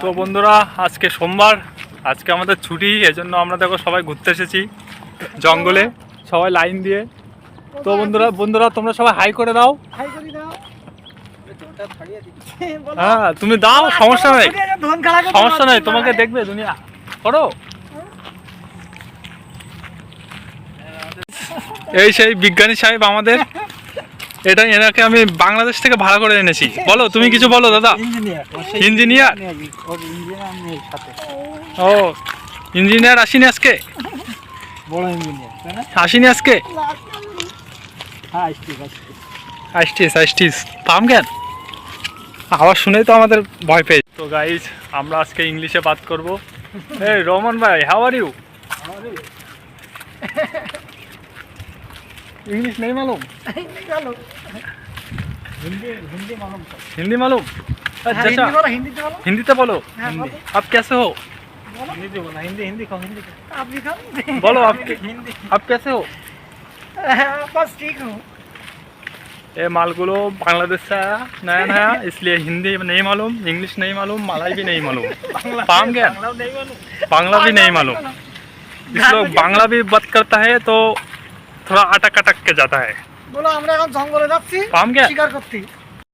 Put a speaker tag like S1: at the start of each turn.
S1: তো বন্ধুরা আজকে সোমবার আজকে আমাদের ছুটি এজন্য আমরা দেখো সবাই ঘুরতে এসেছি জঙ্গলে সবাই লাইন দিয়ে। তো বন্ধুরা বন্ধুরা তোমরা সবাই হাই করে দাও। হ্যাঁ তুমি দাও সমস্যা নেই। সমস্যা নেই তোমাকে দেখবে দুনিয়া। করো। এই সেই বিজ্ঞানী সাহেব আমাদের। এটা এনাকে আমি বাংলাদেশ থেকে ভাড়া করে এনেছি। বলো তুমি কিছু বলো দাদা।
S2: ইঞ্জিনিয়ার
S1: ও ইঞ্জিনিয়ার আসিনি আজকে? আসিনি আজকে?
S2: হ্যাঁ
S1: আইসটিস আইসটিস। পাম জ্ঞান আবার শুনেই তো আমাদের ভয় পেয়ে তো গাইজ আমরা আজকে ইংলিশে বাত করব। এই রোমান ভাই হাউ আর ইউ इंग्लिश नहीं मालूम?
S2: हिंदी हिंदी मालूम
S1: हिंदी मालूम? अच्छा,
S2: अच्छा।
S1: हिंदी तो बोलो। आप तो कैसे हो? बोलो आप कैसे हो?
S2: बस ठीक हूँ।
S1: ये मालगुलो बांग्लादेश से आया नया नया इसलिए हिंदी नहीं मालूम इंग्लिश नहीं मालूम मलाई भी नहीं मालूम। पाम क्या? बांग्ला भी नहीं मालूम। इसलिए बांग्ला भी बात करता है तो थोड़ा अटक अटक के जाता है
S2: বলো আমরা এখন জঙ্গলে যাচ্ছি
S1: পাম কে?
S2: শিকার করতে